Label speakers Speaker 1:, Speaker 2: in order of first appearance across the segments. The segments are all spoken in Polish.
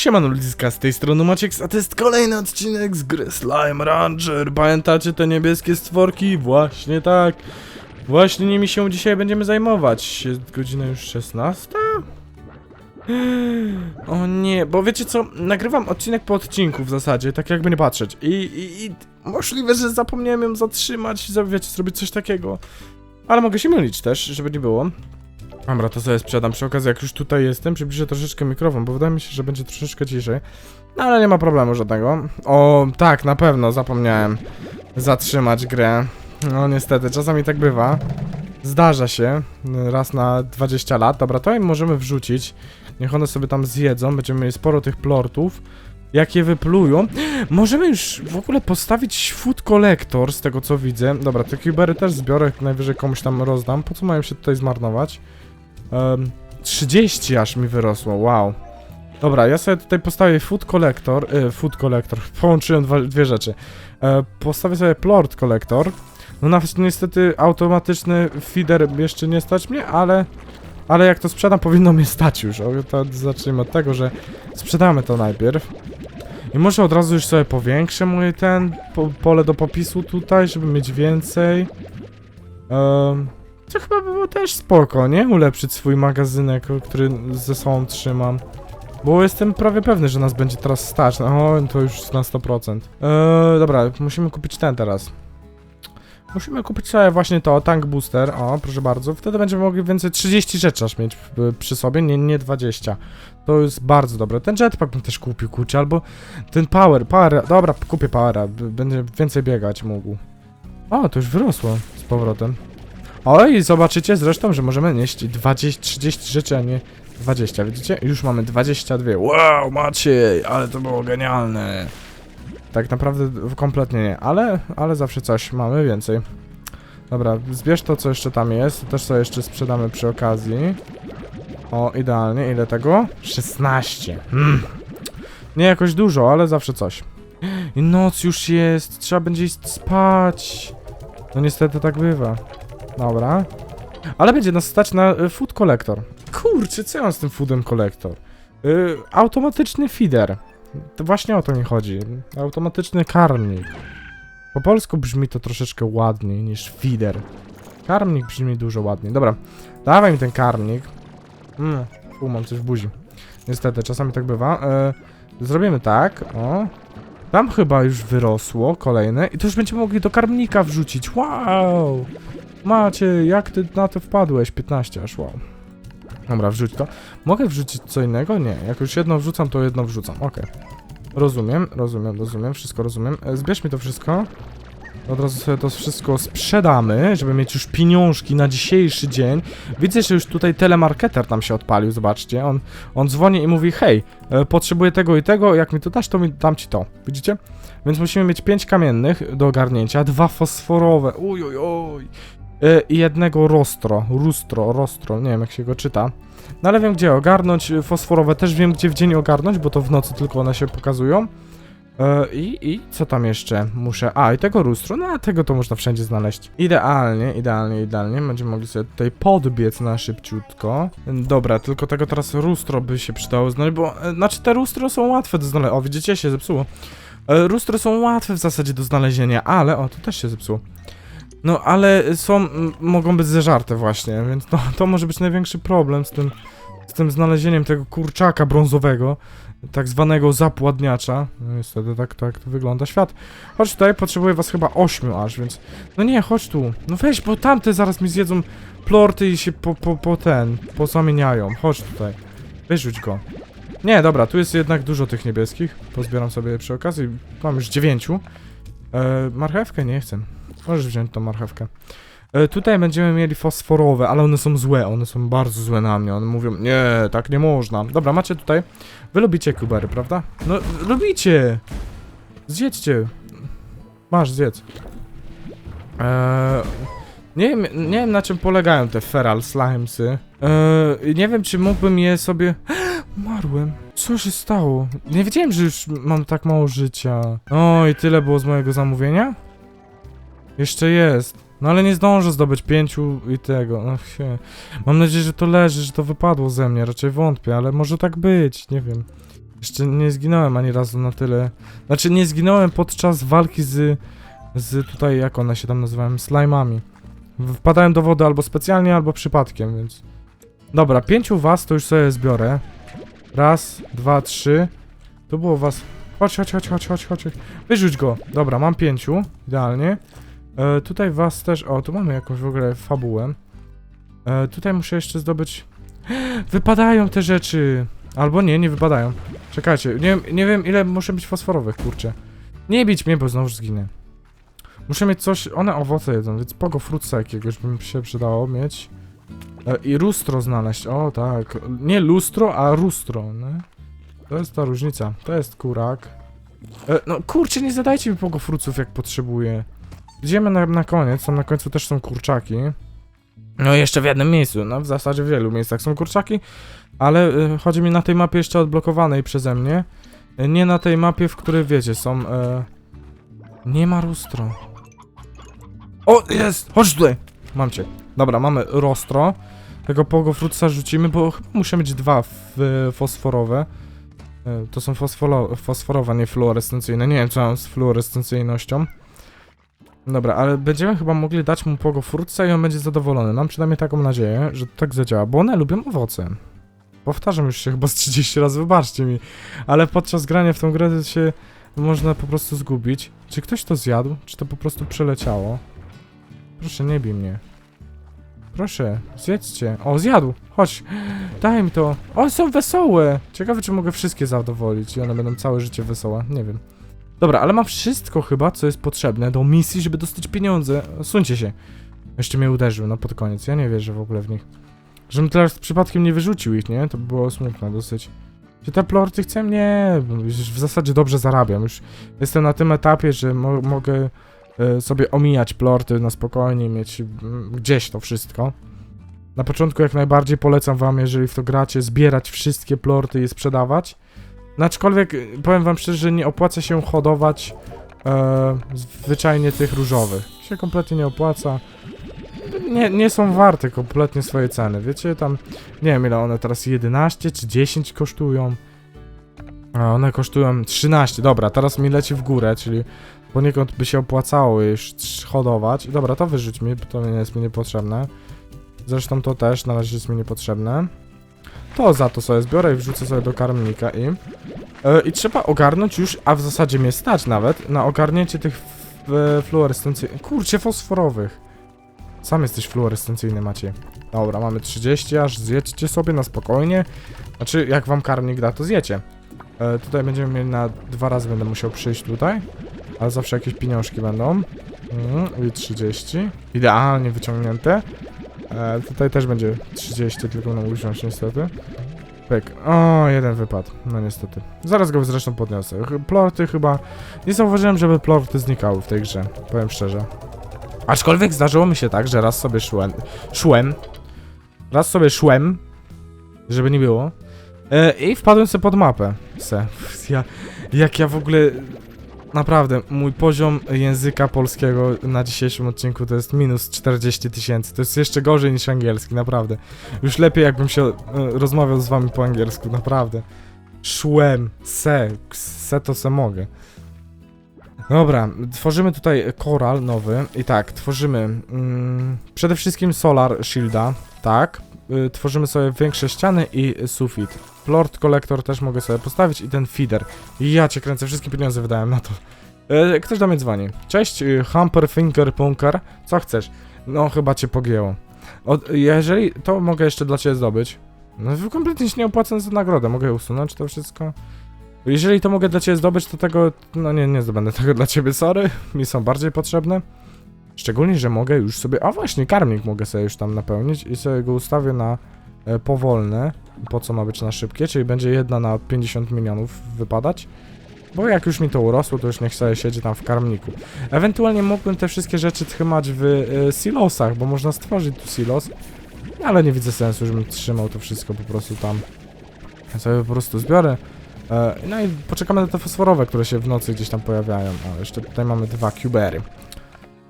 Speaker 1: Siemano ludziska, z tej strony Maciek, a to jest kolejny odcinek z gry Slime Rancher. Pamiętacie te niebieskie stworki? Właśnie tak. Właśnie nimi się dzisiaj będziemy zajmować. Jest godzina już 16? O nie, bo wiecie co, nagrywam odcinek po odcinku w zasadzie, tak jakby nie patrzeć. I, i, i możliwe, że zapomniałem ją zatrzymać, za- wiecie, zrobić coś takiego. Ale mogę się mylić też, żeby nie było. Dobra, to sobie sprzedam przy okazji, jak już tutaj jestem, przybliżę troszeczkę mikrofon, bo wydaje mi się, że będzie troszeczkę ciszej. No ale nie ma problemu żadnego. O, tak, na pewno, zapomniałem zatrzymać grę. No niestety, czasami tak bywa. Zdarza się, y, raz na 20 lat. Dobra, to im możemy wrzucić. Niech one sobie tam zjedzą, będziemy mieli sporo tych plortów. Jak je wyplują. Możemy już w ogóle postawić food collector, z tego co widzę. Dobra, te kubery też zbiorę, najwyżej komuś tam rozdam. Po co mają się tutaj zmarnować? Um, 30 aż mi wyrosło, wow. Dobra, ja sobie tutaj postawię food collector, y, food collector, połączyłem dwa, dwie rzeczy. E, postawię sobie plort collector. No nawet niestety automatyczny feeder jeszcze nie stać mnie, ale ale jak to sprzedam powinno mnie stać już. O, to zacznijmy od tego, że sprzedamy to najpierw. I może od razu już sobie powiększę mój ten po, pole do popisu tutaj, żeby mieć więcej. Um, to chyba by było też spoko, nie? Ulepszyć swój magazynek, który ze sobą trzymam. Bo jestem prawie pewny, że nas będzie teraz stać. No, to już na 100%. Eee, dobra, musimy kupić ten teraz. Musimy kupić sobie właśnie to, tank booster. O, proszę bardzo. Wtedy będziemy mogli więcej 30 rzeczy aż mieć przy sobie, nie, nie 20. To jest bardzo dobre. Ten jetpack bym też kupił, kurczę, albo ten power, power. Dobra, kupię powera. b- Będzie więcej biegać mógł. O, to już wyrosło z powrotem. Oj, zobaczycie zresztą, że możemy nieść 20, 30 rzeczy, a nie 20, widzicie? Już mamy 22. Wow, Maciej, ale to było genialne. Tak naprawdę kompletnie nie, ale, ale zawsze coś mamy więcej. Dobra, zbierz to, co jeszcze tam jest. Też sobie jeszcze sprzedamy przy okazji. O, idealnie. Ile tego? 16. Hmm. Nie jakoś dużo, ale zawsze coś. I noc już jest. Trzeba będzie iść spać. No niestety tak bywa. Dobra. Ale będzie nas stać na y, food collector. Kurczę, co ja mam z tym foodem collector? Y, automatyczny feeder. To właśnie o to mi chodzi. Automatyczny karmnik. Po polsku brzmi to troszeczkę ładniej niż feeder. Karmnik brzmi dużo ładniej. Dobra, dawaj mi ten karmnik. Mmm, fu, mam coś w buzi. Niestety, czasami tak bywa. Y, zrobimy tak, o. Tam chyba już wyrosło kolejne i to już będziemy mogli do karmnika wrzucić. Wow! Macie, jak ty na to wpadłeś? 15 aż, wow. Dobra, wrzuć to. Mogę wrzucić co innego? Nie. Jak już jedno wrzucam, to jedno wrzucam. Okej. Rozumiem, rozumiem, rozumiem, wszystko rozumiem. E, Zbierz mi to wszystko. Od razu sobie to wszystko sprzedamy, żeby mieć już pieniążki na dzisiejszy dzień. Widzę, że już tutaj telemarketer tam się odpalił, zobaczcie. On, on dzwoni i mówi, hej, e, potrzebuję tego i tego, jak mi to dasz, to mi dam ci to. Widzicie? Więc musimy mieć pięć kamiennych do ogarnięcia, dwa fosforowe, uj, uj, uj. E, I jednego rostro, rustro, rostro, nie wiem jak się go czyta. No ale wiem gdzie ogarnąć, y, fosforowe też wiem gdzie w dzień ogarnąć, bo to w nocy tylko one się pokazują. E, I, I co tam jeszcze muszę? A, i tego lustro, no a tego to można wszędzie znaleźć. Idealnie, idealnie, idealnie. Będziemy mogli sobie tutaj podbiec na szybciutko. Dobra, tylko tego teraz lustro by się przydało znaleźć, bo, e, znaczy te lustro są łatwe do znalezienia. O, widzicie, się zepsuło. E, Lustro są łatwe w zasadzie do znalezienia, ale, o, to też się zepsuło. No, ale są, mogą być zeżarte właśnie, więc to, to może być największy problem z tym, z tym znalezieniem tego kurczaka brązowego, tak zwanego zapładniacza. No, niestety tak, tak to wygląda świat. Chodź tutaj, potrzebuję was chyba ośmiu aż, więc... No nie, chodź tu. No weź, bo tamte zaraz mi zjedzą plorty i się po, po, po ten, pozamieniają. Chodź tutaj. Wyrzuć go. Nie, dobra, tu jest jednak dużo tych niebieskich. Pozbieram sobie przy okazji. Mam już dziewięciu. E, marchewkę nie chcę. Możesz wziąć tą marchewkę. E, tutaj będziemy mieli fosforowe, ale one są złe, one są bardzo złe na mnie. One mówią, nie, tak nie można. Dobra, macie tutaj. Wy lubicie kubery, prawda? No, lubicie! Zjedźcie. Masz, zjedz. Eee, nie, wiem, nie wiem na czym polegają te feral slimesy. Eee, nie wiem czy mógłbym je sobie... Umarłem. Co się stało? Nie wiedziałem, że już mam tak mało życia. O, i tyle było z mojego zamówienia? Jeszcze jest. No ale nie zdążę zdobyć pięciu i tego. Się. Mam nadzieję, że to leży, że to wypadło ze mnie. Raczej wątpię, ale może tak być. Nie wiem. Jeszcze nie zginąłem ani razu na tyle. Znaczy, nie zginąłem podczas walki z. z tutaj, jak one się tam nazywają? Slime'ami. Wpadałem do wody albo specjalnie, albo przypadkiem, więc. Dobra, pięciu was to już sobie zbiorę. Raz, dwa, trzy. Tu było was. Chodź, chodź, chodź, chodź, chodź, chodź. Wyrzuć go. Dobra, mam pięciu. Idealnie. E, tutaj was też. O, tu mamy jakąś w ogóle fabułę. E, tutaj muszę jeszcze zdobyć. Wypadają te rzeczy. Albo nie, nie wypadają. Czekajcie, nie, nie wiem ile muszę być fosforowych, kurczę. Nie bić mnie, bo znowu zginę. Muszę mieć coś, one owoce jedzą, więc pogo frutsa jakiegoś by mi się przydało mieć. E, I lustro znaleźć, o tak. Nie lustro, a lustro, nie? To jest ta różnica, to jest kurak. E, no kurczę, nie zadajcie mi pogo fruców jak potrzebuję. Idziemy na, na koniec, tam na końcu też są kurczaki. No jeszcze w jednym miejscu, no w zasadzie w wielu miejscach są kurczaki, ale y, chodzi mi na tej mapie jeszcze odblokowanej przeze mnie. Y, nie na tej mapie, w której wiecie, są... E... Nie ma lustro. O, jest! Chodź tutaj! Mam cię. Dobra, mamy rostro. Tego pogofrutca rzucimy, bo chyba muszę mieć dwa fosforowe. E, To są fosforo, fosforowe, nie fluorescencyjne. Nie wiem, co mam z fluorescencyjnością. Dobra, ale będziemy chyba mogli dać mu pogo frutca i on będzie zadowolony. Mam przynajmniej taką nadzieję, że to tak zadziała, bo one lubią owoce. Powtarzam już się chyba z 30 razy, wybaczcie mi. Ale podczas grania w tą grę się można po prostu zgubić. Czy ktoś to zjadł? Czy to po prostu przeleciało? Proszę, nie bij mnie. Proszę, zjedzcie. O, zjadł! Chodź, daj mi to. O, są wesołe! Ciekawe, czy mogę wszystkie zadowolić i one będą całe życie wesołe. Nie wiem. Dobra, ale mam wszystko chyba, co jest potrzebne do misji, żeby dostać pieniądze. Suńcie się. Jeszcze mnie uderzył, no pod koniec. Ja nie wierzę w ogóle w nich. Żebym teraz przypadkiem nie wyrzucił ich, nie? To by było smutne dosyć. Czy te plorty chcę? Nie, w zasadzie dobrze zarabiam. Już jestem na tym etapie, że mo mogę e, sobie omijać plorty na spokojnie, mieć gdzieś to wszystko. Na początku jak najbardziej polecam wam, jeżeli w to gracie, zbierać wszystkie plorty i sprzedawać. No aczkolwiek y, powiem wam szczerze, że nie opłaca się hodować e, zwyczajnie tych różowych. Się kompletnie nie opłaca. Nie, nie są warte kompletnie swojej ceny. Wiecie, tam nie wiem ile one teraz 11 czy 10 kosztują. A one kosztują 13. Dobra, teraz mi leci w górę, czyli poniekąd by się opłacało już hodować. Dobra, to wyrzuć mi, bo to nie jest mi niepotrzebne. Zresztą to też na razie jest mi niepotrzebne. To za to sobie zbiorę i wrzucę sobie do karmnika i... E, I trzeba ogarnąć już, a w zasadzie mnie stać nawet, na ogarnięcie tych fluorescencyjnych... Kurczę, fosforowych. Sam jesteś fluorescencyjny, Maciej. Dobra, mamy 30, aż zjedźcie sobie na spokojnie. Znaczy, jak wam karmnik da, to zjecie. E, tutaj będziemy mieli na... Dwa razy będę musiał przyjść tutaj. Ale zawsze jakieś pieniążki będą. Mm, I 30. Idealnie wyciągnięte. E, tutaj też będzie 30, tylko no usiąść niestety. Pyk. O, jeden wypadł. No niestety. Zaraz go zresztą podniosę. Plorty chyba... Nie zauważyłem, żeby plorty znikały w tej grze. Powiem szczerze. Aczkolwiek zdarzyło mi się tak, że raz sobie szłem... Szłem. Raz sobie szłem. Żeby nie było. E, I wpadłem sobie pod mapę. Se. Ja, jak ja w ogóle... Naprawdę, mój poziom języka polskiego na dzisiejszym odcinku to jest minus 40 tysięcy. To jest jeszcze gorzej niż angielski, naprawdę. Już lepiej jakbym się e, rozmawiał z wami po angielsku, naprawdę. Szłem, se, se to se mogę. Dobra, tworzymy tutaj koral nowy i tak, tworzymy mm, przede wszystkim solar shielda, tak. Y, tworzymy sobie większe ściany i sufit. Lord Collector też mogę sobie postawić i ten feeder. Ja cię kręcę, wszystkie pieniądze wydałem na to. E, ktoś do mnie dzwoni. Cześć, y, Humper Finger Punker. Co chcesz? No, chyba cię pogięło. Od, jeżeli to mogę jeszcze dla ciebie zdobyć. No, kompletnie się nie opłacę za nagrodę. Mogę usunąć to wszystko. Jeżeli to mogę dla ciebie zdobyć, to tego. No nie, nie zdobędę tego dla ciebie, sorry. Mi są bardziej potrzebne. Szczególnie, że mogę już sobie. A właśnie, karmnik mogę sobie już tam napełnić i sobie go ustawię na e, powolne. Po co ma być na szybkie? Czyli będzie jedna na 50 milionów wypadać. Bo jak już mi to urosło, to już niech sobie siedzi tam w karmniku. Ewentualnie mógłbym te wszystkie rzeczy trzymać w e, silosach, bo można stworzyć tu silos. Ale nie widzę sensu, żebym trzymał to wszystko po prostu tam. Ja sobie po prostu zbiorę. E, no i poczekamy na te fosforowe, które się w nocy gdzieś tam pojawiają. O, jeszcze tutaj mamy dwa cubery.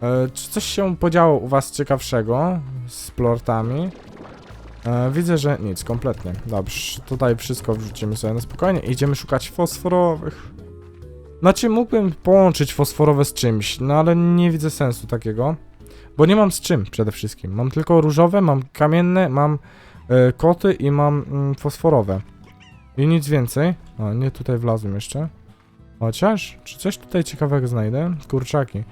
Speaker 1: E, czy coś się podziało u was ciekawszego z plortami? E, widzę, że nic, kompletnie. Dobrze, tutaj wszystko wrzucimy sobie na spokojnie. Idziemy szukać fosforowych. Znaczy, mógłbym połączyć fosforowe z czymś, no ale nie widzę sensu takiego. Bo nie mam z czym przede wszystkim. Mam tylko różowe, mam kamienne, mam e, koty i mam mm, fosforowe. I nic więcej. O, nie tutaj wlazłem jeszcze. Chociaż, czy coś tutaj ciekawego znajdę? Kurczaki.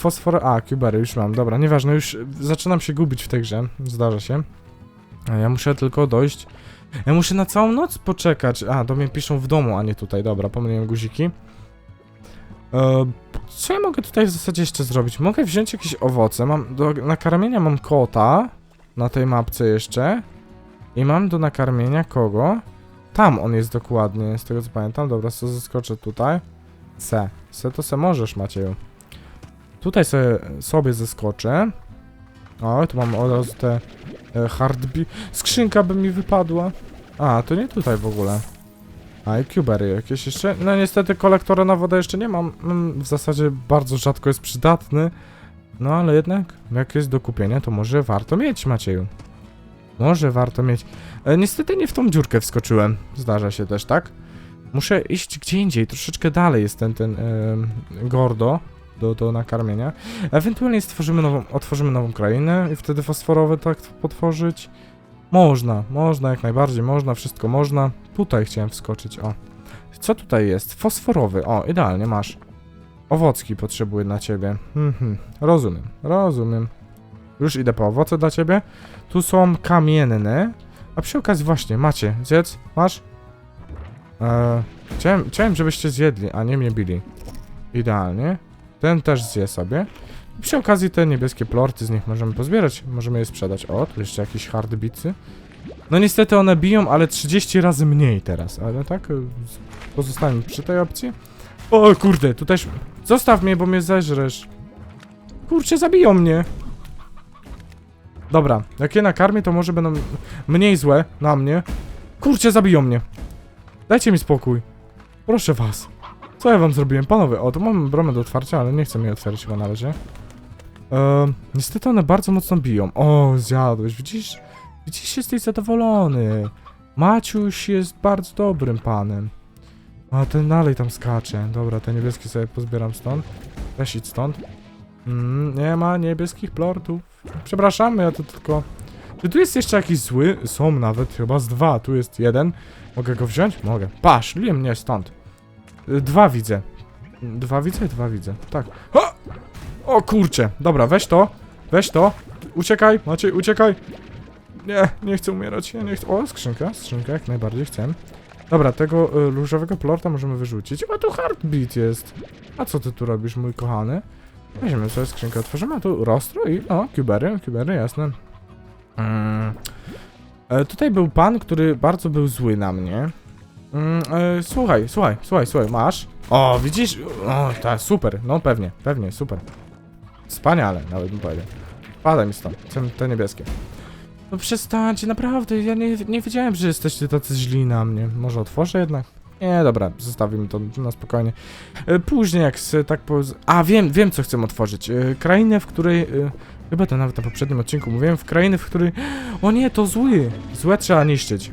Speaker 1: Fosfor... A, kubery już mam. Dobra, nieważne, już zaczynam się gubić w tej grze. Zdarza się. Ja muszę tylko dojść. Ja muszę na całą noc poczekać. A, do mnie piszą w domu, a nie tutaj. Dobra, pomyliłem guziki. E, co ja mogę tutaj w zasadzie jeszcze zrobić? Mogę wziąć jakieś owoce. Mam do nakarmienia mam kota. Na tej mapce jeszcze. I mam do nakarmienia kogo? Tam on jest dokładnie, z tego co pamiętam. Dobra, co zaskoczę tutaj. Se. Se to se możesz, Macieju. Tutaj sobie, sobie zeskoczę. O, tu mam od razu te e, hardbi... Skrzynka by mi wypadła. A, to nie tutaj w ogóle. A, i cubery jakieś jeszcze. No niestety kolektora na wodę jeszcze nie mam. Mm, W zasadzie bardzo rzadko jest przydatny. No ale jednak, jak jest do kupienia, to może warto mieć, Macieju. Może warto mieć. E, niestety nie w tą dziurkę wskoczyłem. Zdarza się też, tak? Muszę iść gdzie indziej, troszeczkę dalej jest ten, ten e, Gordo do, do nakarmienia. Ewentualnie stworzymy nową, otworzymy nową krainę i wtedy fosforowe tak potworzyć. Można, można, jak najbardziej można, wszystko można. Tutaj chciałem wskoczyć, o. Co tutaj jest? Fosforowy, o, idealnie, masz. Owocki potrzebuję dla ciebie. Mhm, rozumiem, rozumiem. Już idę po owoce dla ciebie. Tu są kamienne. A przy okazji właśnie, macie, zjedz, masz? Eee, chciałem, chciałem, żebyście zjedli, a nie mnie bili. Idealnie. Ten też zje sobie. Przy okazji te niebieskie plorty z nich możemy pozbierać. Możemy je sprzedać. O, tu jeszcze jakieś hardbitsy. No niestety one biją, ale 30 razy mniej teraz. Ale tak, y, pozostańmy przy tej opcji. O kurde, tu też... Zostaw mnie, bo mnie zeżresz. Kurczę, zabiją mnie. Dobra, jak je nakarmię, to może będą mniej złe na mnie. Kurczę, zabiją mnie. Dajcie mi spokój. Proszę was. Co ja wam zrobiłem? Panowie, o, tu mam bramę do otwarcia, ale nie chcę jej otworzyć chyba na razie. Niestety one bardzo mocno biją. O, zjadłeś, widzisz? Widzisz, jesteś zadowolony. Maciuś jest bardzo dobrym panem. A ten dalej tam skacze. Dobra, te niebieskie sobie pozbieram stąd. Weź idź stąd. Mm, nie ma niebieskich plortów. Przepraszamy, ja to tylko... Czy tu jest jeszcze jakiś zły? Są nawet, chyba z dwa. Tu jest jeden. Mogę go wziąć? Mogę. Liję mnie stąd. Y, Dwa widzę. Dwa widzę? Dwa widzę. Tak. Ha! O kurcze. Dobra, weź to. Weź to. Uciekaj, Maciej, uciekaj. Nie, nie chcę umierać. Ja nie chcę. O, skrzynka, skrzynka, jak najbardziej chcę. Dobra, tego y, różowego plorta możemy wyrzucić. O, tu heartbeat jest. A co ty tu robisz, mój kochany? Weźmiemy sobie skrzynkę, otworzymy, a tu rostro i... O, kubery, kubery, jasne. Mm. E, tutaj był pan, który bardzo był zły na mnie. Mm, e, słuchaj, słuchaj, słuchaj, słuchaj, masz? O, widzisz? O, tak, super, no pewnie, pewnie, super. Wspaniale, nawet bym powiedział. Padaj mi stąd, chcę te niebieskie. No przestańcie, naprawdę, ja nie, nie wiedziałem, że jesteście tacy źli na mnie. Może otworzę jednak? Nie, dobra, zostawimy to na spokojnie. E, Później jak se tak po... A, wiem, wiem co chcę otworzyć. E, Krainę, w której... e, Chyba to nawet na poprzednim odcinku mówiłem, w krainy, w której... O nie, to zły! Złe trzeba niszczyć.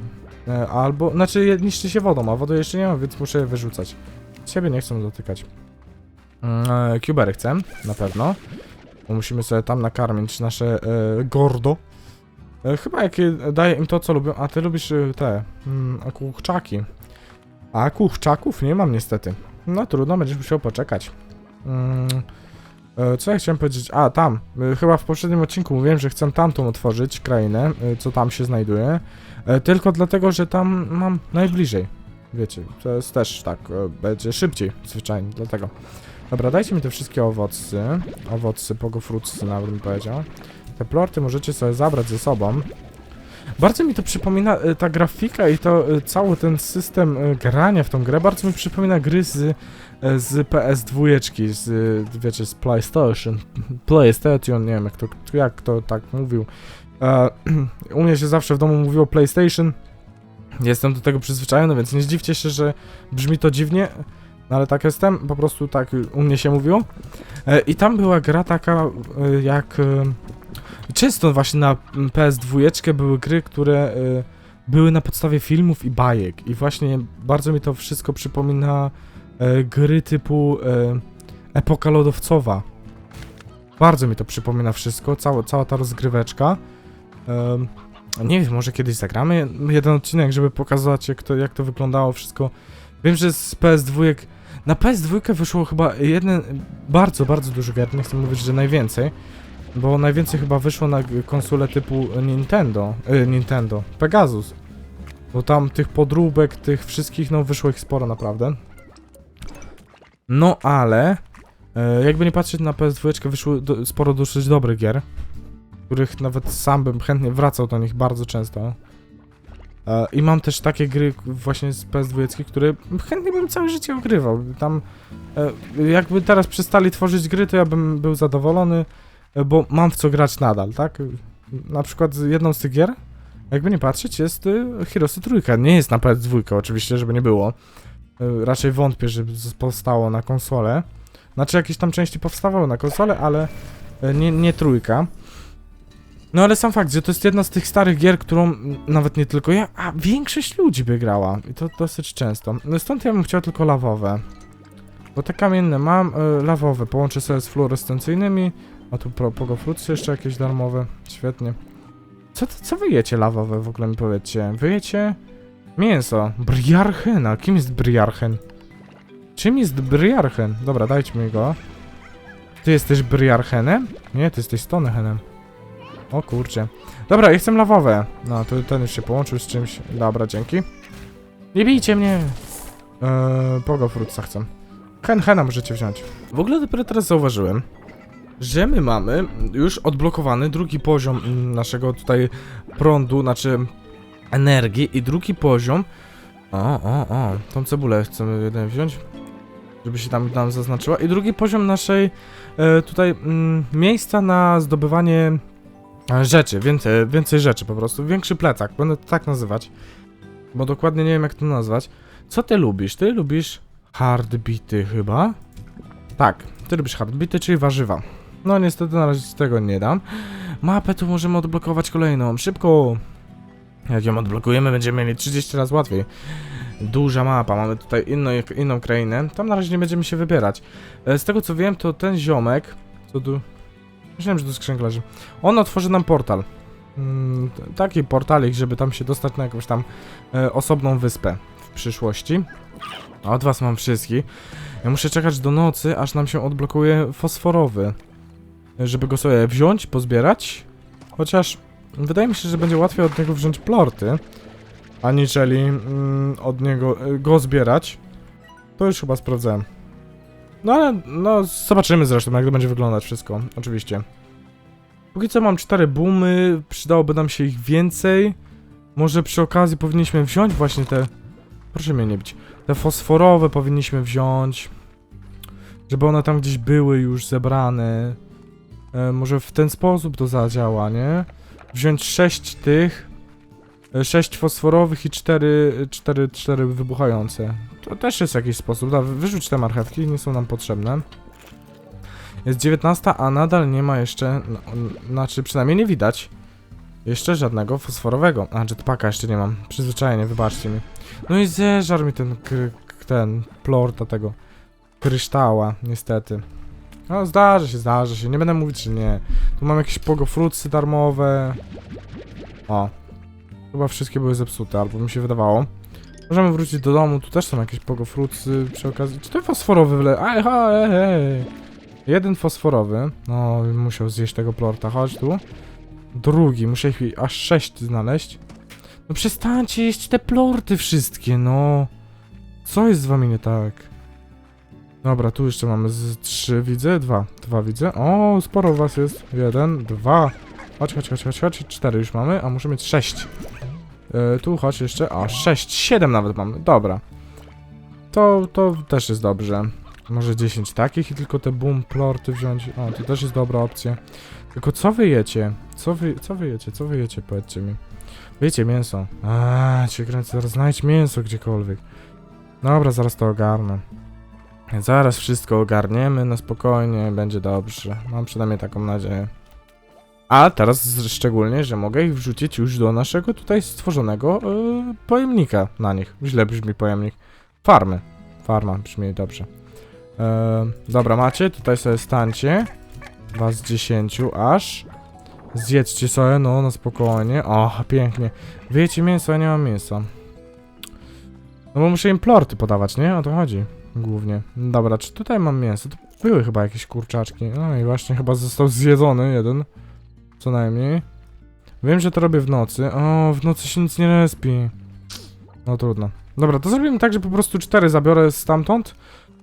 Speaker 1: E, Albo... Znaczy, niszczy się wodą, a wody jeszcze nie ma, więc muszę je wyrzucać. Ciebie nie chcę dotykać. Mm, E, Kubery chcę, na pewno. Bo musimy sobie tam nakarmić nasze e, gordo. E, chyba jak daję im to, co lubią. A ty lubisz e, te... Mm, a kurczaki. A kurczaków nie mam niestety. No trudno, będziesz musiał poczekać. Mm, co ja chciałem powiedzieć? A, tam. E, Chyba w poprzednim odcinku mówiłem, że chcę tamtą otworzyć krainę, e, co tam się znajduje. E, Tylko dlatego, że tam mam najbliżej. Wiecie, to jest też tak, e, będzie szybciej zwyczajnie, dlatego. Dobra, dajcie mi te wszystkie owoce. Owoce, pogofrutsy nawet bym powiedział. Te plorty możecie sobie zabrać ze sobą. Bardzo mi to przypomina, e, ta grafika i to e, cały ten system e, grania w tą grę, bardzo mi przypomina gry z, z PS2, z, wiecie, z PlayStation, PlayStation, nie wiem jak to, jak to tak mówił. U mnie się zawsze w domu mówiło PlayStation, jestem do tego przyzwyczajony, więc nie zdziwcie się, że brzmi to dziwnie, no ale tak jestem, po prostu tak u mnie się mówiło. I tam była gra taka jak... Często właśnie na mm, PS2 były gry, które y, były na podstawie filmów i bajek. I właśnie bardzo mi to wszystko przypomina y, gry typu y, Epoka Lodowcowa. Bardzo mi to przypomina wszystko, cała, cała ta rozgryweczka. Em, nie wiem, może kiedyś zagramy jeden odcinek, żeby pokazać jak to, jak to wyglądało wszystko. Wiem, że z PS2 na PS2 wyszło chyba jeden bardzo, bardzo dużo gier, nie chcę mówić, że najwięcej, bo najwięcej chyba wyszło na konsole typu Nintendo, y, Nintendo, Pegasus. Bo tam tych podróbek, tych wszystkich, no wyszło ich sporo naprawdę. No ale, e, jakby nie patrzeć na PS2, wyszło do, sporo dosyć dobrych gier, których nawet sam bym chętnie wracał do nich bardzo często. E, I mam też takie gry właśnie z PS2, które chętnie bym całe życie ogrywał. Tam jakby teraz przestali tworzyć gry, to ja bym był zadowolony, bo mam w co grać nadal, tak? Na przykład jedną z tych gier, jakby nie patrzeć, jest y, Heroesy Trójka. Nie jest na PS2 oczywiście, żeby nie było. E, Raczej wątpię, żeby powstało na konsolę. Znaczy jakieś tam części powstawały na konsolę, ale e, nie, nie trójka. No ale sam fakt, że to jest jedna z tych starych gier, którą nawet nie tylko ja, a większość ludzi by grała. I to dosyć często. No stąd ja bym chciał tylko lawowe. Bo te kamienne mam, y, lawowe, połączę sobie z fluorescencyjnymi. A tu pogofrucy jeszcze jakieś darmowe. Świetnie. Co, co wy jecie lawowe w ogóle mi powiedzcie? Wy jecie mięso. Briarchen, a kim jest briarchen? Czym jest briarchen? Dobra, dajcie mi go. Ty jesteś briarchenem? Nie, ty jesteś stonehenem. O kurczę. Dobra, ja chcę lawowe. No, to ten już się połączył z czymś. Dobra, dzięki. Nie bijcie mnie! Eee, pogo frutsa chcę. Hen Hena możecie wziąć. W ogóle dopiero teraz zauważyłem, że my mamy już odblokowany drugi poziom mm, naszego tutaj prądu, znaczy energii i drugi poziom. O, o, o, tą cebulę chcemy jeden wziąć, żeby się tam nam zaznaczyła. I drugi poziom naszej e, tutaj mm, miejsca na zdobywanie e, rzeczy, więcej, więcej rzeczy po prostu, większy plecak, będę to tak nazywać, bo dokładnie nie wiem jak to nazwać. Co ty lubisz? Ty lubisz hardbity chyba? Tak, ty lubisz hardbity, czyli warzywa. No niestety na razie tego nie dam. Mapę tu możemy odblokować kolejną, szybko! Jak ją odblokujemy, będziemy mieli 30 razy łatwiej. Duża mapa, mamy tutaj inną, inną krainę. Tam na razie nie będziemy się wybierać. E, Z tego co wiem, to ten ziomek, co tu... Myślałem, że tu skrzynka leży. On otworzy nam portal. Mm, taki portalik, żeby tam się dostać na jakąś tam e, osobną wyspę w przyszłości. A od was mam wszystkich. Ja muszę czekać do nocy, aż nam się odblokuje fosforowy. Żeby go sobie wziąć, pozbierać. Chociaż wydaje mi się, że będzie łatwiej od niego wziąć plorty, aniżeli mm, od niego e, go zbierać. To już chyba sprawdzałem. No ale, no, zobaczymy zresztą, jak to będzie wyglądać wszystko, oczywiście. Póki co mam cztery boomy, przydałoby nam się ich więcej. Może przy okazji powinniśmy wziąć właśnie te... Proszę mnie nie bić. Te fosforowe powinniśmy wziąć. Żeby one tam gdzieś były już zebrane. E, może w ten sposób to zadziała, nie? Wziąć sześć tych. e, Sześć fosforowych i cztery, cztery, cztery wybuchające. To też jest jakiś sposób. Da, wyrzuć te marchewki, nie są nam potrzebne. Jest 19, a nadal nie ma jeszcze, no, znaczy przynajmniej nie widać jeszcze żadnego fosforowego. A, jetpacka jeszcze nie mam. Przyzwyczajenie, wybaczcie mi. No i zeżar mi ten, ten plorta tego kryształa, niestety. No zdarzy się, zdarzy się, nie będę mówić, że nie. Tu mam jakieś pogofrucy darmowe. O. Chyba wszystkie były zepsute, albo mi się wydawało. Możemy wrócić do domu, tu też są jakieś pogofrucy przy okazji. Czy to fosforowy wle... Aj, ha, ej, ej. Jeden fosforowy. No, musiał zjeść tego plorta, chodź tu. Drugi, muszę ich aż sześć znaleźć. No przestańcie jeść te plorty wszystkie, no. Co jest z wami nie tak? Dobra, tu jeszcze mamy z trzy widzę, dwa. Dwa widzę. O, sporo was jest. Jeden, dwa. Chodź, chodź, chodź, chodź, chodź. Cztery już mamy, a muszę mieć sześć. E, tu chodź jeszcze. A, sześć, siedem nawet mamy. Dobra. To, to też jest dobrze. Może 10 takich i tylko te boom plorty wziąć. O, to też jest dobra opcja. Tylko co wy jecie? Co wy, co wy jecie? Co wy jecie? Powiedzcie mi. Wiecie, mięso. A, cię kręcę, zaraz znajdź mięso gdziekolwiek. Dobra, zaraz to ogarnę. Zaraz wszystko ogarniemy, na spokojnie, będzie dobrze. Mam przynajmniej taką nadzieję. A teraz szczególnie, że mogę ich wrzucić już do naszego tutaj stworzonego yy, pojemnika na nich. Źle brzmi pojemnik. Farmy. Farma brzmi dobrze. E, dobra, macie, tutaj sobie stańcie. Dwa z dziesięciu aż. Zjedzcie sobie, no, no spokojnie. O, pięknie. Wyjecie mięso, ja nie mam mięsa. No bo muszę im plorty podawać, nie? O to chodzi. Głównie. Dobra, czy tutaj mam mięso? To były chyba jakieś kurczaczki. No i właśnie chyba został zjedzony jeden. Co najmniej. Wiem, że to robię w nocy. O, w nocy się nic nie respi. No trudno. Dobra, to zrobimy tak, że po prostu cztery zabiorę stamtąd.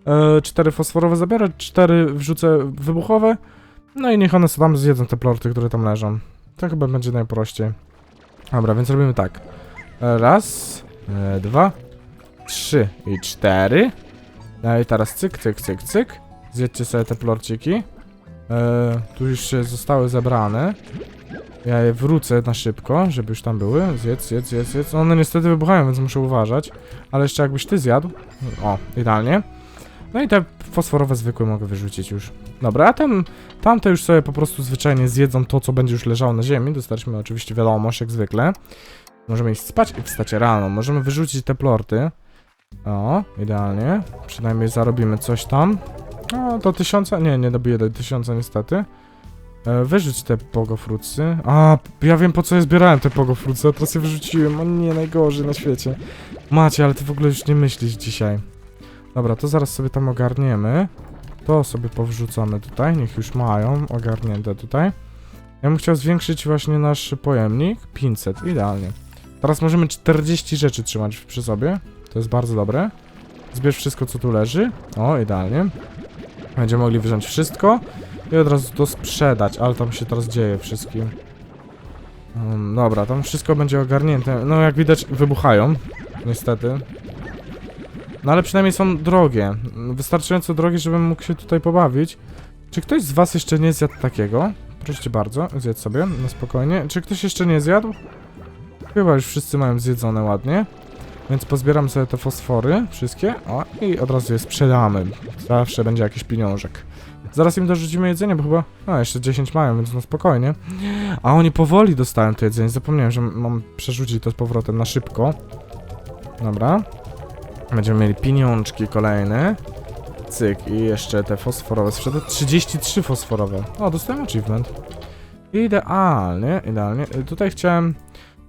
Speaker 1: E, cztery fosforowe zabiorę, cztery wrzucę wybuchowe. No i niech one sobie tam zjedzą te plorty, które tam leżą. To chyba będzie najprościej. Dobra, więc robimy tak. Raz, e, dwa, trzy i cztery. No i teraz cyk, cyk, cyk, cyk. Zjedźcie sobie te plorciki. E, tu już się zostały zebrane. Ja je wrócę na szybko, żeby już tam były. Zjedz, zjedz, zjedz, zjedz. One niestety wybuchają, więc muszę uważać. Ale jeszcze jakbyś ty zjadł. O, idealnie. No i te fosforowe zwykłe mogę wyrzucić już. Dobra, a tam, tamte już sobie po prostu zwyczajnie zjedzą to, co będzie już leżało na ziemi. Dostaliśmy oczywiście wiadomość, jak zwykle. Możemy iść spać i wstać rano. Możemy wyrzucić te plorty. O, idealnie. Przynajmniej zarobimy coś tam. O, do tysiąca? Nie, nie dobiję do tysiąca niestety. E, wyrzuć te pogofrucy. A, ja wiem po co ja zbierałem te pogofrucy, a teraz je wyrzuciłem. O nie, najgorzej na świecie. Macie, ale ty w ogóle już nie myślisz dzisiaj. Dobra, to zaraz sobie tam ogarniemy. To sobie powrzucamy tutaj, niech już mają ogarnięte tutaj. Ja bym chciał zwiększyć właśnie nasz pojemnik. 500, idealnie. Teraz możemy 40 rzeczy trzymać przy sobie. To jest bardzo dobre. Zbierz wszystko, co tu leży. O, idealnie. Będziemy mogli wziąć wszystko i od razu to sprzedać, ale tam się teraz dzieje wszystkim. Um, dobra, tam wszystko będzie ogarnięte. No, jak widać, wybuchają. Niestety. No, ale przynajmniej są drogie. Wystarczająco drogie, żebym mógł się tutaj pobawić. Czy ktoś z was jeszcze nie zjadł takiego? Proszę bardzo, zjedz sobie, na spokojnie. Czy ktoś jeszcze nie zjadł? Chyba już wszyscy mają zjedzone ładnie. Więc pozbieram sobie te fosfory, wszystkie, o, i od razu je sprzedamy. Zawsze będzie jakiś pieniążek. Zaraz im dorzucimy jedzenie, bo chyba, no jeszcze 10 mają, więc no spokojnie. A oni powoli dostają to jedzenie, zapomniałem, że mam przerzucić to z powrotem na szybko. Dobra. Będziemy mieli pieniążki kolejne. Cyk, i jeszcze te fosforowe sprzedać. 33 fosforowe. O, dostałem achievement. Idealnie, idealnie. Y, Tutaj chciałem...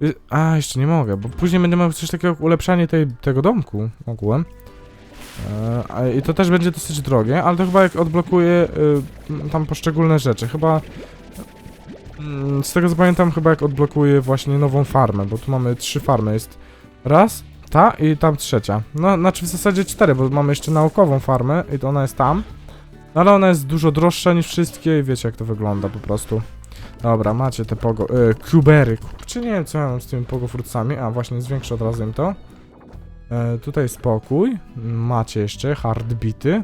Speaker 1: y, A, jeszcze nie mogę, bo później będę miał coś takiego jak ulepszanie tej, tego domku ogółem. E, I to też będzie dosyć drogie, ale to chyba jak odblokuje y, tam poszczególne rzeczy. Chyba... mm, Z tego co pamiętam, chyba jak odblokuje właśnie nową farmę, bo tu mamy trzy farmy. Jest raz, ta i tam trzecia. No, znaczy w zasadzie cztery, bo mamy jeszcze naukową farmę i to ona jest tam. No, ale ona jest dużo droższa niż wszystkie i wiecie jak to wygląda po prostu. Dobra, macie te pogo... Y, kubery. Czy nie wiem co ja mam z tymi pogofrucami. A, właśnie zwiększę od razu im to. E, tutaj spokój. Macie jeszcze hardbity.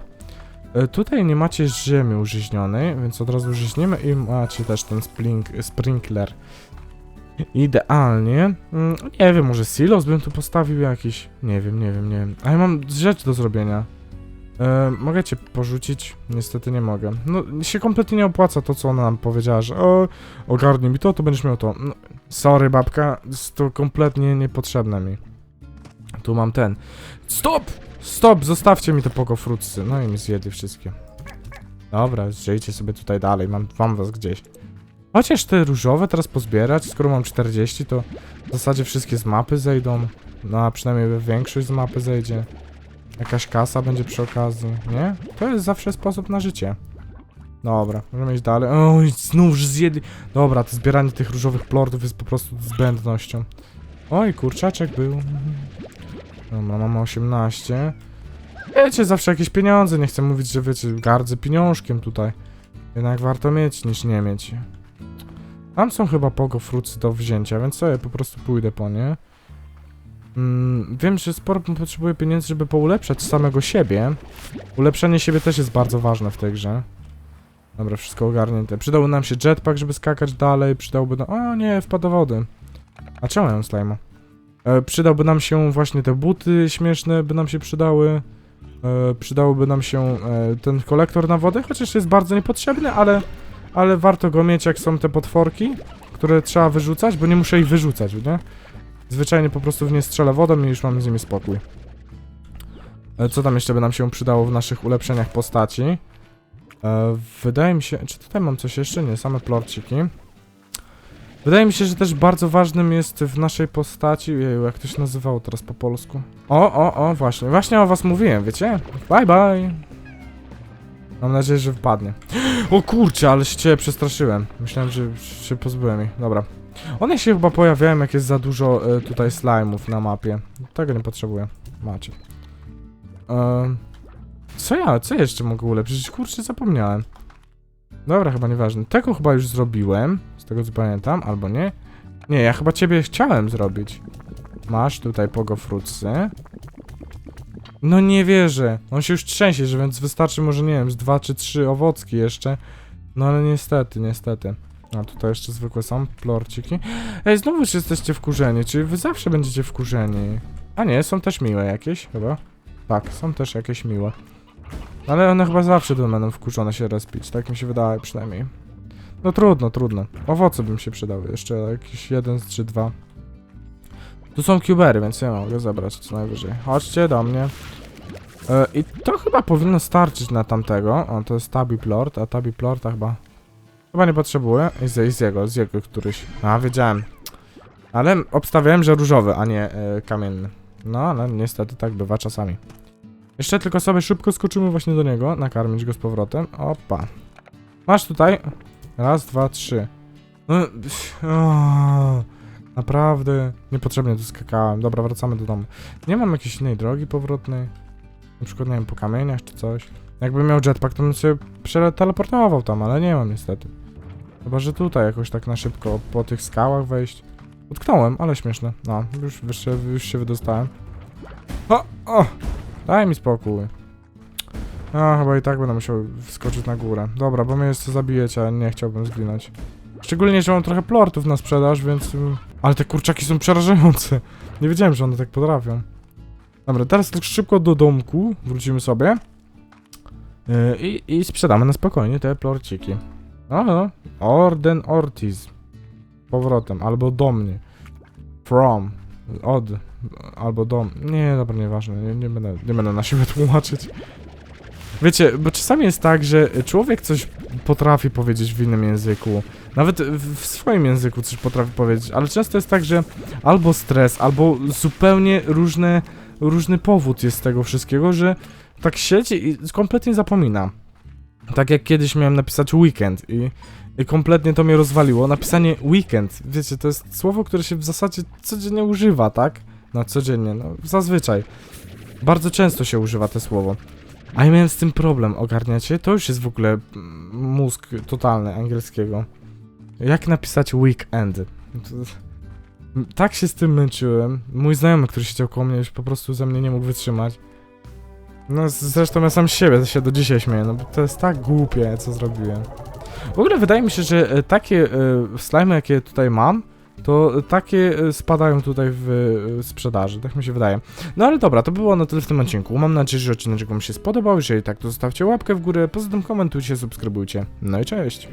Speaker 1: E, tutaj nie macie ziemi użyźnionej, więc od razu użyźnimy i macie też ten splink, sprinkler. Idealnie. Mm, nie wiem, może silos bym tu postawił jakiś. Nie wiem, nie wiem, nie wiem. A ja mam rzecz do zrobienia. E, mogę cię porzucić? Niestety nie mogę. No, się kompletnie nie opłaca to, co ona nam powiedziała, że o, ogarnij mi to, to będziesz miał to. No, sorry, babka, to kompletnie niepotrzebne mi. Tu mam ten. Stop! Stop! Zostawcie mi te pogofrutsy. No i mi zjedli wszystkie. Dobra, żyjcie sobie tutaj dalej, mam, mam was gdzieś. Chociaż te różowe teraz pozbierać, skoro mam 40, to w zasadzie wszystkie z mapy zejdą. No a przynajmniej większość z mapy zejdzie. Jakaś kasa będzie przy okazji, nie? To jest zawsze sposób na życie. Dobra, możemy iść dalej. Oj, znów zjedli. Dobra, to zbieranie tych różowych plordów jest po prostu zbędnością. Oj, kurczaczek był. Dobra, mamy 18. Wiecie, zawsze jakieś pieniądze. Nie chcę mówić, że wiecie, gardzę pieniążkiem tutaj. Jednak warto mieć niż nie mieć. Tam są chyba pogofrucy do wzięcia, więc sobie po prostu pójdę po nie. Mm, wiem, że sporo potrzebuję pieniędzy, żeby poulepszać samego siebie. Ulepszenie siebie też jest bardzo ważne w tej grze. Dobra, wszystko ogarnięte. Przydałby nam się jetpack, żeby skakać dalej. Przydałby nam... O nie, wpadł wody. A czemu ja mam slajma? E, przydałby nam się właśnie te buty śmieszne, by nam się przydały. E, przydałoby nam się e, ten kolektor na wodę, chociaż jest bardzo niepotrzebny, ale ale warto go mieć jak są te potworki, które trzeba wyrzucać, bo nie muszę ich wyrzucać, nie? Zwyczajnie po prostu w nie strzelę wodą i już mamy z nimi spokój. E, Co tam jeszcze by nam się przydało w naszych ulepszeniach postaci? E, wydaje mi się... Czy tutaj mam coś jeszcze? Nie, same plorciki. Wydaje mi się, że też bardzo ważnym jest w naszej postaci... Jeju, jak to się nazywało teraz po polsku? O, o, o, właśnie. Właśnie o was mówiłem, wiecie? Bye, bye. Mam nadzieję, że wpadnie. O kurczę, ale się przestraszyłem. Myślałem, że się pozbyłem ich. Dobra. One się chyba pojawiają, jak jest za dużo e, tutaj slime'ów na mapie. Tego nie potrzebuję. Macie. Ehm, co ja, co jeszcze mogę ulepszyć? Kurczę, zapomniałem. Dobra, chyba nieważne. Tego chyba już zrobiłem, z tego co pamiętam, albo nie. Nie, ja chyba ciebie chciałem zrobić. Masz tutaj pogofrutsy. No nie wierzę. On się już trzęsie, że więc wystarczy może, nie wiem, z dwa czy trzy owocki jeszcze. No ale niestety, niestety. A tutaj jeszcze zwykłe są plorciki. Ej, znowu już jesteście wkurzeni. Czy wy zawsze będziecie wkurzeni? A nie, są też miłe jakieś, chyba. Tak, są też jakieś miłe. Ale one chyba zawsze będą wkurzone się respić, tak mi się wydaje przynajmniej. No trudno, trudno. Owoce bym się przydały, jeszcze jakiś jeden czy dwa. Tu są cubery, więc ja mogę zebrać co najwyżej. Chodźcie do mnie. E, I to chyba powinno starczyć na tamtego. O, to jest Tabi Plort, a Tabi Plorta chyba... Chyba nie potrzebuję. I z, jego, z jego któryś. A, wiedziałem. Ale obstawiałem, że różowy, a nie e, kamienny. No, ale niestety tak bywa czasami. Jeszcze tylko sobie szybko skoczymy właśnie do niego, nakarmić go z powrotem. Opa. Masz tutaj. Raz, dwa, trzy. No, naprawdę. Niepotrzebnie tu skakałem. Dobra, wracamy do domu. Nie mam jakiejś innej drogi powrotnej. Na przykład, nie wiem, po kamieniach czy coś. Jakbym miał jetpack, to bym się przeteleportował tam, ale nie mam niestety. Chyba, że tutaj jakoś tak na szybko po tych skałach wejść. Utknąłem, ale śmieszne. No, już, już, się, wydostałem. O, o! Daj mi spokój. A, chyba i tak będę musiał wskoczyć na górę. Dobra, bo mnie jeszcze zabijecie, a nie chciałbym zginąć. Szczególnie, że mam trochę plortów na sprzedaż, więc... ym, Ale te kurczaki są przerażające. Nie wiedziałem, że one tak potrafią. Dobra, teraz tak szybko do domku. Wrócimy sobie. Yy, i, I sprzedamy na spokojnie te plorciki. No. Orden Ortiz. Powrotem, albo do mnie. From. Od. Albo dom. Nie, dobra, nieważne. Nie, nie, będę, nie będę na siebie tłumaczyć. Wiecie, bo czasami jest tak, że człowiek coś potrafi powiedzieć w innym języku. Nawet w, swoim języku coś potrafi powiedzieć, ale często jest tak, że albo stres, albo zupełnie różne, różny powód jest tego wszystkiego, że tak siedzi i kompletnie zapomina. Tak jak kiedyś miałem napisać weekend i, i kompletnie to mnie rozwaliło. Napisanie weekend, wiecie, to jest słowo, które się w zasadzie codziennie używa, tak? No codziennie, no zazwyczaj. Bardzo często się używa to słowo. A ja miałem z tym problem, ogarniacie? To już jest w ogóle mm, mózg totalny angielskiego. Jak napisać weekend? Tak się z tym męczyłem. Mój znajomy, który siedział koło mnie, już po prostu ze mnie nie mógł wytrzymać. No zresztą ja sam siebie się do dzisiaj śmieję, no bo to jest tak głupie, co zrobiłem. W ogóle wydaje mi się, że e, takie e, slimy, jakie tutaj mam, to takie e, spadają tutaj w sprzedaży, tak mi się wydaje. No ale dobra, to było na tyle w tym odcinku. Mam nadzieję, że odcinek wam się spodobał. Jeżeli tak, to zostawcie łapkę w górę. Poza tym komentujcie, subskrybujcie. No i cześć.